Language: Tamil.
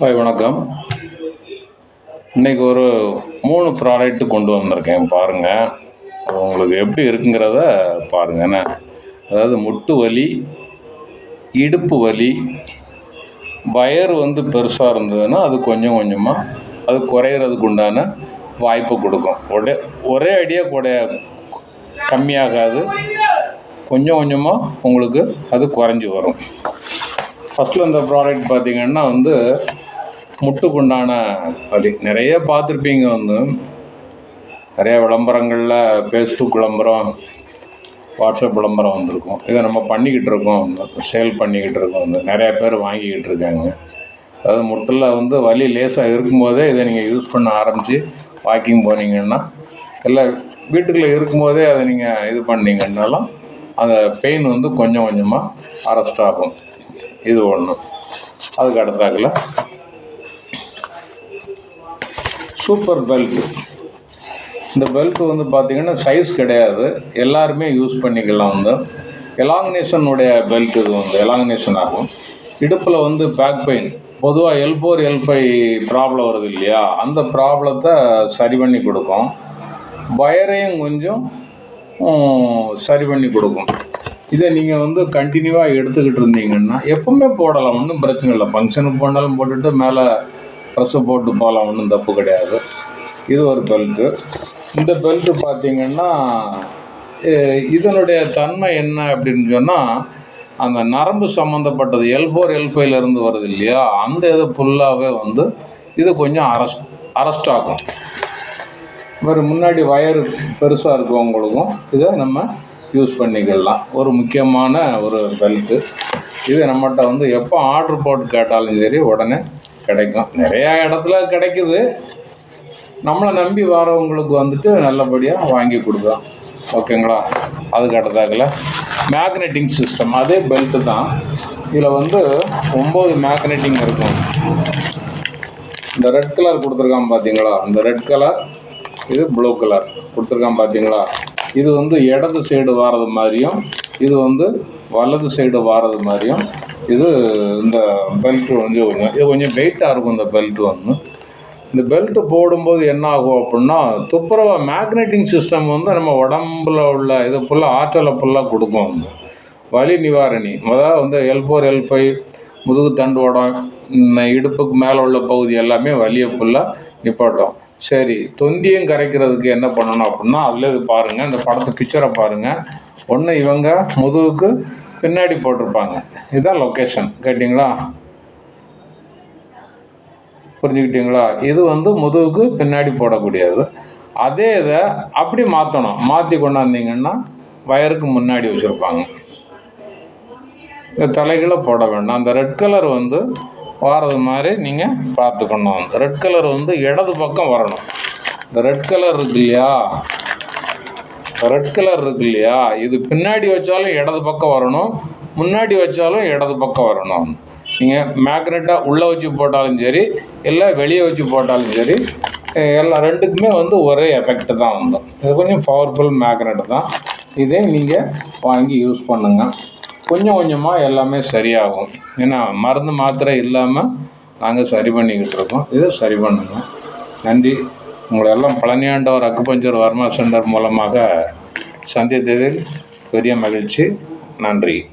ஹாய் வணக்கம். இன்றைக்கி ஒரு மூணு ப்ராடக்ட் கொண்டு வந்திருக்கேன் பாருங்கள் உங்களுக்கு எப்படி இருக்குங்கிறத பாருங்கள் என்ன? அதாவது முட்டு வலி இடுப்பு வலி வயர் வந்து பெருசாக இருந்ததுன்னா அது கொஞ்சம் கொஞ்சமாக அது குறையிறதுக்கு உண்டான வாய்ப்பு கொடுக்கும். ஒரே ஒரே அடியாக குறைய கம்மியாகாது. கொஞ்சம் கொஞ்சமாக உங்களுக்கு அது குறைஞ்சி வரும். ஃபஸ்ட்டில் இந்த ப்ராடக்ட் பார்த்திங்கன்னா வந்து முட்டுக்குண்டான வலி நிறைய பார்த்துருப்பீங்க வந்து. நிறைய விளம்பரங்களில் ஃபேஸ்புக் விளம்பரம் வாட்ஸ்அப் விளம்பரம் வந்திருக்கும். இதை நம்ம பண்ணிக்கிட்டு இருக்கோம். சேல் பண்ணிக்கிட்டு இருக்கோம். வந்து நிறையா பேர் வாங்கிக்கிட்டு இருக்காங்க. அதாவது முட்டில் வந்து வலி லேசாக இருக்கும்போதே இதை நீங்கள் யூஸ் பண்ண ஆரம்பித்து வாக்கிங் போனீங்கன்னா இல்லை வீட்டுக்குள்ளே இருக்கும்போதே அதை நீங்கள் இது பண்ணீங்கன்னாலும் அந்த பெயின் வந்து கொஞ்சம் கொஞ்சமாக அரெஸ்ட் ஆகும். இது ஒன்று அதுக்கு அடுத்தாக்கில் சூப்பர் பெல்ட். இந்த பெல்ட் வந்து பார்த்திங்கன்னா சைஸ் கிடையாது. எல்லாருமே யூஸ் பண்ணிக்கலாம் வந்து. எலாங்கினேஷனுடைய பெல்ட் இது வந்து எலாங்கினேஷன் ஆகும். இடுப்பில் வந்து பேக் பெயின். பொதுவாக L four L five problem வருது இல்லையா? அந்த ப்ராப்ளத்தை சரி பண்ணி கொடுக்கும். வயரையும் கொஞ்சம் சரி பண்ணி கொடுக்கும். இதை நீங்கள் வந்து கண்டினியூவாக எடுத்துக்கிட்டு இருந்தீங்கன்னா எப்பவுமே போடலாம். ஒன்றும் பிரச்சனை இல்லை. ஃபங்க்ஷனுக்கு போனாலும் போட்டுட்டு மேலே ட்ரெஸ்ஸு போட்டு போகலாம் ஒன்றும் தப்பு கிடையாது. இது ஒரு பெல்ட்டு இந்த பெல்ட்டு பார்த்திங்கன்னா இதனுடைய தன்மை என்ன அப்படின்னு சொன்னால் அந்த நரம்பு சம்மந்தப்பட்டது எல் ஃபோர் எல் இருந்து வருது இல்லையா? அந்த இது ஃபுல்லாகவே வந்து இது கொஞ்சம் அரெஸ்ட் அரெஸ்ட் ஆகும். ஒரு முன்னாடி வயர் பெருசாக இருக்கவங்களுக்கும் இதை நம்ம யூஸ் பண்ணிக்கலாம். ஒரு முக்கியமான ஒரு பெல்ட்டு இது நம்மகிட்ட வந்து எப்போ ஆர்டர் போட்டு கேட்டாலும் சரி உடனே கிடைக்கும். நிறையா இடத்துல கிடைக்குது. நம்மளை நம்பி வரவங்களுக்கு வந்துட்டு நல்லபடியாக வாங்கி கொடுக்கலாம். ஓகேங்களா? அதுக்கு அடுத்தாக்கில் மேக்னெட்டிங் சிஸ்டம் அதே பெல்ட்டு தான். இதில் வந்து ஒம்பது மேக்னெட்டிங் இருக்கும். இந்த ரெட் கலர் கொடுத்துருக்கான் பார்த்தீங்களா இந்த ரெட் கலர் இது ப்ளூ கலர் கொடுத்துருக்கான் பார்த்தீங்களா இது வந்து இடது சைடு வாரது மாதிரியும் இது வந்து வலது சைடு வாரது மாதிரியும் இது இந்த பெல்ட் வந்து கொஞ்சம் இது கொஞ்சம் வெயிட்டாக இருக்கும் இந்த பெல்ட் வந்து. இந்த பெல்ட் போடும்போது என்ன ஆகும் அப்படின்னா துப்புரவா மேக்னெட்டிங் சிஸ்டம் வந்து நம்ம உடம்புல உள்ள இது ஃபுல்லாக ஆற்றலை ஃபுல்லாக கொடுக்கும் வந்து. வலி நிவாரணி அதாவது வந்து எல் ஃபோர் எல் ஃபைவ் முதுகு தண்டுவடம் ம், இடுப்புக்கு மேலே உள்ள பகுதி எல்லாமே வலியை ஃபுல்லாக நிப்பாட்டும். சரி தொந்தியும் கரைக்கிறதுக்கு என்ன பண்ணணும் அப்படின்னா அதில் இது பாருங்கள் இந்த படத்தை பிக்சரை பாருங்கள் ஒன்று இவங்க முதுகுக்கு பின்னாடி போட்டிருப்பாங்க. இதுதான் லொக்கேஷன் கேட்டிங்களா? புரிஞ்சுக்கிட்டீங்களா? இது வந்து முதுகுக்கு பின்னாடி போடக்கூடியது. அதே இதை அப்படி மாற்றணும் மாற்றி கொண்டாந்தீங்கன்னா வயருக்கு முன்னாடி வச்சுருப்பாங்க. தலைகளை போட வேண்டாம். அந்த ரெட் கலர் வந்து வாரது மாதிரி நீங்கள் பார்த்துக்கணும். ரெட் கலர் வந்து இடது பக்கம் வரணும். இந்த ரெட் கலர் இருக்கு இல்லையா? ரெட் கலர் இருக்கு இல்லையா இது பின்னாடி வச்சாலும் இடது பக்கம் வரணும். முன்னாடி வச்சாலும் இடது பக்கம் வரணும். நீங்கள் மேக்னெட்டாக உள்ளே வச்சு போட்டாலும் சரி இல்லை வெளியே வச்சு போட்டாலும் சரி எல்லா ரெண்டுக்குமே வந்து ஒரே எஃபெக்ட் தான் வந்தோம் இது கொஞ்சம் பவர்ஃபுல் மேக்னெட் தான். இதே நீங்கள் வாங்கி யூஸ் பண்ணுங்கள் கொஞ்சம் கொஞ்சமாக எல்லாமே சரியாகும். ஏன்னா மருந்து மாத்திரை இல்லாமல் நாங்கள் சரி பண்ணிக்கிட்டு இருக்கோம். இதை சரி பண்ணுங்கள் நன்றி. உங்களை எல்லாம் பழனியாண்டவர் அக்குபஞ்சர் வர்மா சென்டர் மூலமாக சந்தித்ததில் பெரிய மகிழ்ச்சி. நன்றி.